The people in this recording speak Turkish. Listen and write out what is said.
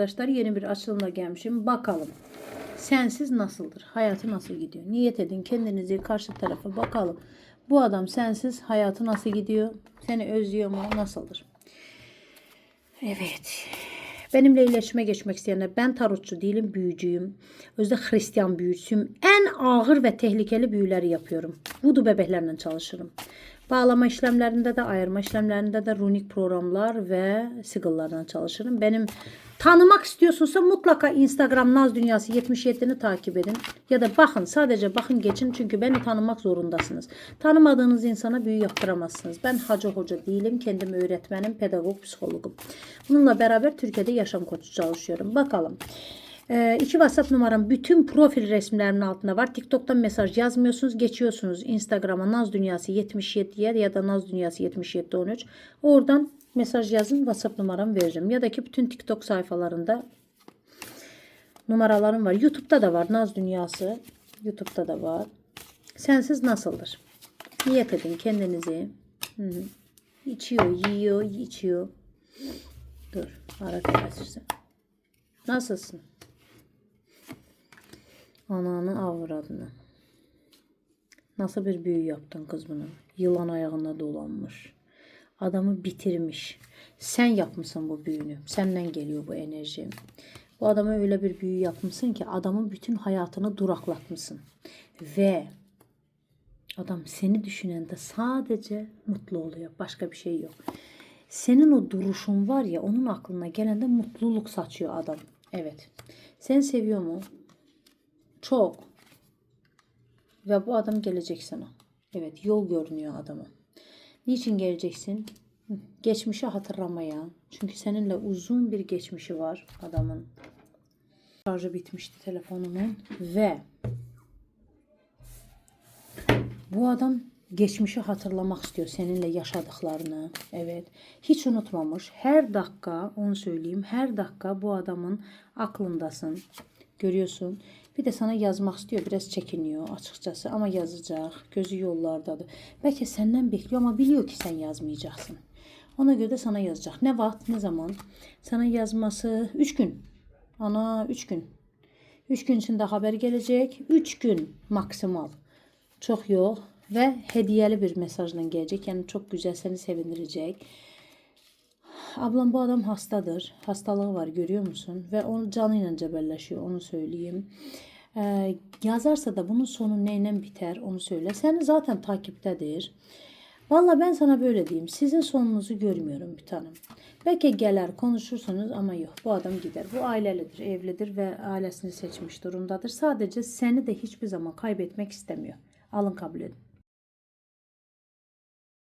Arkadaşlar yeni bir açılımla gelmişim. Bakalım. Sensiz nasıldır? Hayatı nasıl gidiyor? Niyet edin kendinizi karşı tarafa bakalım. Bu adam sensiz hayatı nasıl gidiyor? Seni özlüyor mu? Nasıldır? Evet. Benimle iletişime geçmek isteyenler ben tarotçu değilim, büyücüyüm. Özde Hristiyan büyücüsüyüm. En ağır ve tehlikeli büyüleri yapıyorum. Voodoo bebeklerle çalışırım. Bağlama işlemlerinde de, ayırma işlemlerinde de runik programlar ve sigıllarla çalışırım. Benim tanımak istiyorsunuzsa mutlaka Instagram Naz Dünyası 77'ni takip edin. Ya da bakın sadece bakın geçin çünkü beni tanımak zorundasınız. Tanımadığınız insana büyü yaptıramazsınız. Ben hacı hoca değilim. Kendim öğretmenim, pedagog, psikologum. Bununla beraber Türkiye'de yaşam koçu çalışıyorum. Bakalım. Ee, iki WhatsApp numaram bütün profil resimlerimin altında var. TikTok'tan mesaj yazmıyorsunuz. Geçiyorsunuz Instagram'a Naz Dünyası 77'ye ya da Naz Dünyası 7713. Oradan mesaj yazın. WhatsApp numaramı veririm. Ya da ki bütün TikTok sayfalarında numaralarım var. YouTube'da da var Naz Dünyası. YouTube'da da var. Sensiz nasıldır? Niyet edin kendinizi. Hı hı. İçiyor, yiyor, içiyor. Dur. Ara karışırsın. Nasılsın? Ananı avradını. Nasıl bir büyü yaptın kız bunu? Yılan ayağına dolanmış. Adamı bitirmiş. Sen yapmışsın bu büyünü. Senden geliyor bu enerji. Bu adama öyle bir büyü yapmışsın ki adamın bütün hayatını duraklatmışsın. Ve adam seni düşünen de sadece mutlu oluyor. Başka bir şey yok. Senin o duruşun var ya onun aklına gelen de mutluluk saçıyor adam. Evet. Sen seviyor mu? Çok. Ve bu adam gelecek sana. Evet yol görünüyor adama. Niçin geleceksin? Geçmişi hatırlamaya. Çünkü seninle uzun bir geçmişi var adamın. Şarjı bitmişti telefonumun. Ve bu adam geçmişi hatırlamak istiyor seninle yaşadıklarını. Evet. Hiç unutmamış. Her dakika onu söyleyeyim. Her dakika bu adamın aklındasın. Görüyorsun. Bir de sana yazmak istiyor. Biraz çekiniyor açıkçası ama yazacak. Gözü yollardadır. Belki senden bekliyor ama biliyor ki sen yazmayacaksın. Ona göre de sana yazacak. Ne vakit ne zaman? Sana yazması 3 gün. Ana 3 gün. 3 gün içinde haber gelecek. 3 gün maksimal. Çok yok. Ve hediyeli bir mesajla gelecek. Yani çok güzel seni sevindirecek. Ablam bu adam hastadır. Hastalığı var görüyor musun? Ve onu canıyla cebelleşiyor onu söyleyeyim. Ee, yazarsa da bunun sonu neyle biter onu söyle. Seni zaten takiptedir. Valla ben sana böyle diyeyim. Sizin sonunuzu görmüyorum bir tanem. Belki gelir konuşursunuz ama yok. Bu adam gider. Bu ailelidir, evlidir ve ailesini seçmiş durumdadır. Sadece seni de hiçbir zaman kaybetmek istemiyor. Alın kabul edin.